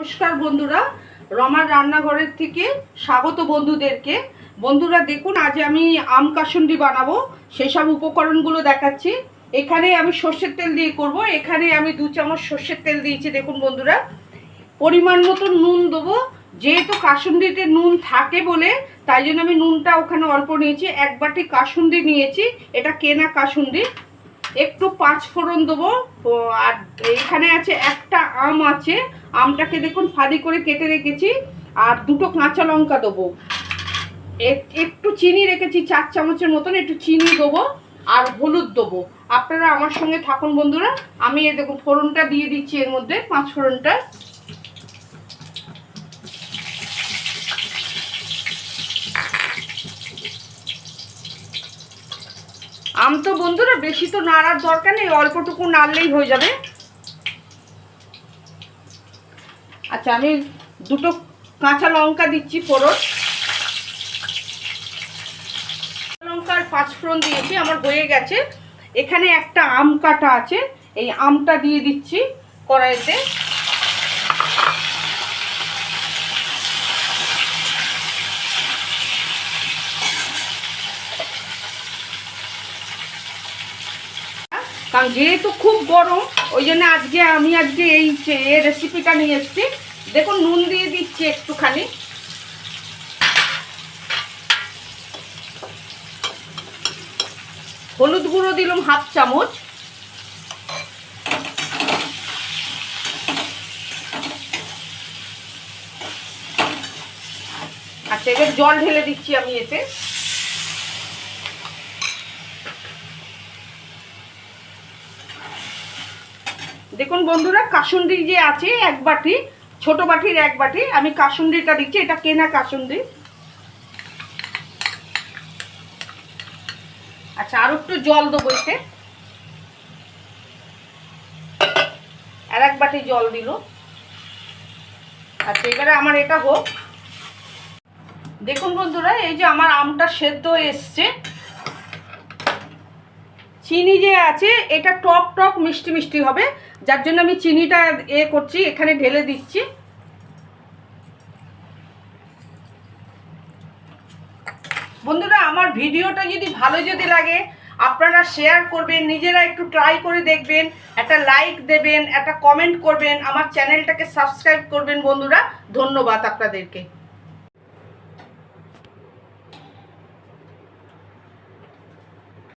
নমস্কার বন্ধুরা। রমার রান্নাঘরের থেকে স্বাগত বন্ধুদেরকে। বন্ধুরা, দেখুন, আজ আমি আম কাসুন্দি বানাবো। সেই সব উপকরণগুলো দেখাচ্ছি। এখানে আমি সর্ষের তেল দিয়ে করব। এখানে আমি দু চামচ সর্ষের তেল দিয়েছি, দেখুন বন্ধুরা। পরিমাণ মতো নুন দেবো। যেহেতু কাসুন্দিতে নুন থাকে বলে, তাই জন্য আমি নুনটা ওখানে অল্প নিয়েছি। এক বাটি কাসুন্দি নিয়েছি। এটা কেনা কাসুন্দি একটু পাঁচ ফোড়ন দেবো। আর এখানে আছে একটা আম আছে। আমটাকে দেখুন ফালি করে কেটে রেখেছি। আর দুটো কাঁচা লঙ্কা দেবো। এক- একটু চিনি রেখেছি, চার চামচের মতন একটু চিনি দেবো। আর হলুদ দেবো। আপনারা আমার সঙ্গে থাকুন বন্ধুরা। আমি দেখুন ফোড়নটা দিয়ে দিচ্ছি এর মধ্যে, পাঁচ ফোড়নটা। আম তো বন্ধুরা, বেশি তো নাড়ার দরকার নেই, অল্পটুকু নাড়লেই হয়ে যাবে। আচ্ছা আমি দুটো কাঁচা লঙ্কা দিচ্ছি ফোড়ন। লঙ্কার পাঁচ ফোড়ন দিয়েছি, আমার হয়ে গেছে। এখানে একটা আম কাটা আছে, এই আমটা দিয়ে দিচ্ছি কড়াইতে। কারণ যেহেতু খুব গরম, ওই জন্য আজকে আমি আজকে এই রেসিপিটা নিয়ে এসেছি। দেখুন, নুন দিয়ে দিচ্ছি একটুখানি। হলুদ গুঁড়ো দিলাম হাফ চামচ। আচ্ছা এবার জল ঢেলে দিচ্ছি আমি এতে। দেখুন বন্ধুরা, কাসুন্দি যে আছে এক বাটি, ছোট বাটির এক বাটি, আমি কাসুন্দিটা দিচ্ছি, এটা কেনা কাসুন্দি। আচ্ছা আর একটু জল দেবো এতে। আর এক বাটি জল দিল। আচ্ছা এবারে আমার এটা হোক। দেখুন বন্ধুরা, এই যে আমার আমটা সেদ্ধ এসছে। চিনি যে আছে, এটা টক টক মিষ্টি মিষ্টি হবে। যার জন্য আমি চিনিটা এ করছি, এখানে ঢেলে দিচ্ছি। বন্ধুরা, আমার ভিডিওটা যদি ভালো যদি লাগে, আপনারা শেয়ার করবেন, নিজেরা একটু ট্রাই করে দেখবেন, একটা লাইক দেবেন, একটা কমেন্ট করবেন, আমার চ্যানেলটাকে সাবস্ক্রাইব করবেন বন্ধুরা। ধন্যবাদ আপনাদেরকে।